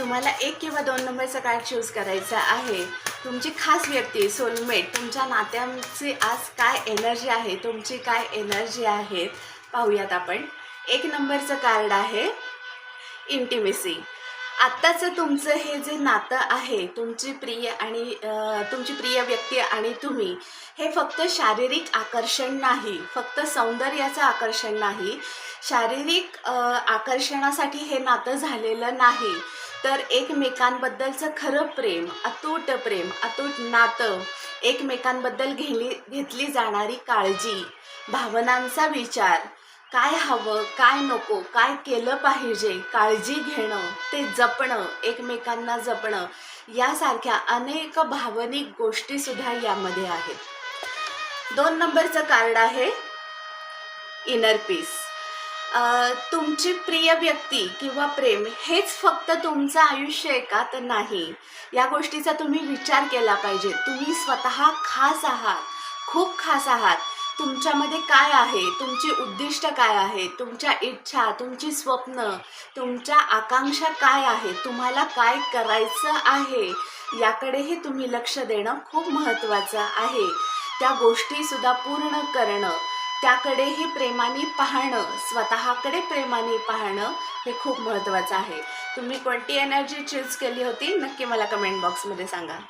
तुम्हाला एक किंवा दोन नंबरचं कार्ड चूज करायचं आहे. तुमची खास व्यक्ती सोलमेट तुमच्या नात्यांची आज काय एनर्जी आहे तुमची काय एनर्जी आहे पाहूयात आपण. एक नंबरचं कार्ड आहे इंटिमेसी आत्ताचं तुमचं हे जे नातं आहे तुमची प्रिय आणि तुमची प्रिय व्यक्ती आणि तुम्ही हे फक्त शारीरिक आकर्षण नाही फक्त सौंदर्याचं आकर्षण नाही. शारीरिक आकर्षणासाठी हे नातं झालेलं नाही. तर एकमेकांबद्दलचं खरं प्रेम अतूट प्रेम अतूट नातं एकमेकांबद्दल घेली घेतली जाणारी काळजी भावनांचा विचार काय हवं काय नको काय केलं पाहिजे काळजी घेणं ते जपणं एकमेकांना जपणं यासारख्या अनेक भावनिक गोष्टीसुद्धा यामध्ये आहेत. दोन नंबरचं कार्ड आहे इनर पीस तुमची प्रिय व्यक्ती किंवा प्रेम हेच फक्त तुमचं आयुष्य आहे का? तर नाही. या गोष्टीचा तुम्ही विचार केला पाहिजे. तुम्ही स्वतः खास आहात. खूप खास आहात. तुमच्यामध्ये काय आहे? तुमची उद्दिष्ट काय आहे? तुमच्या इच्छा तुमची स्वप्न तुमच्या आकांक्षा काय आहे? तुम्हाला काय करायचं आहे? याकडेही तुम्ही लक्ष देणं खूप महत्त्वाचं आहे. त्या गोष्टीसुद्धा पूर्ण करणं त्याकडेही प्रेमाने पाहणं स्वतःकडे प्रेमाने पाहणं हे खूप महत्त्वाचं आहे. तुम्ही कोणती एनर्जी चूज केली होती? नक्की मला कमेंट बॉक्समध्ये सांगा.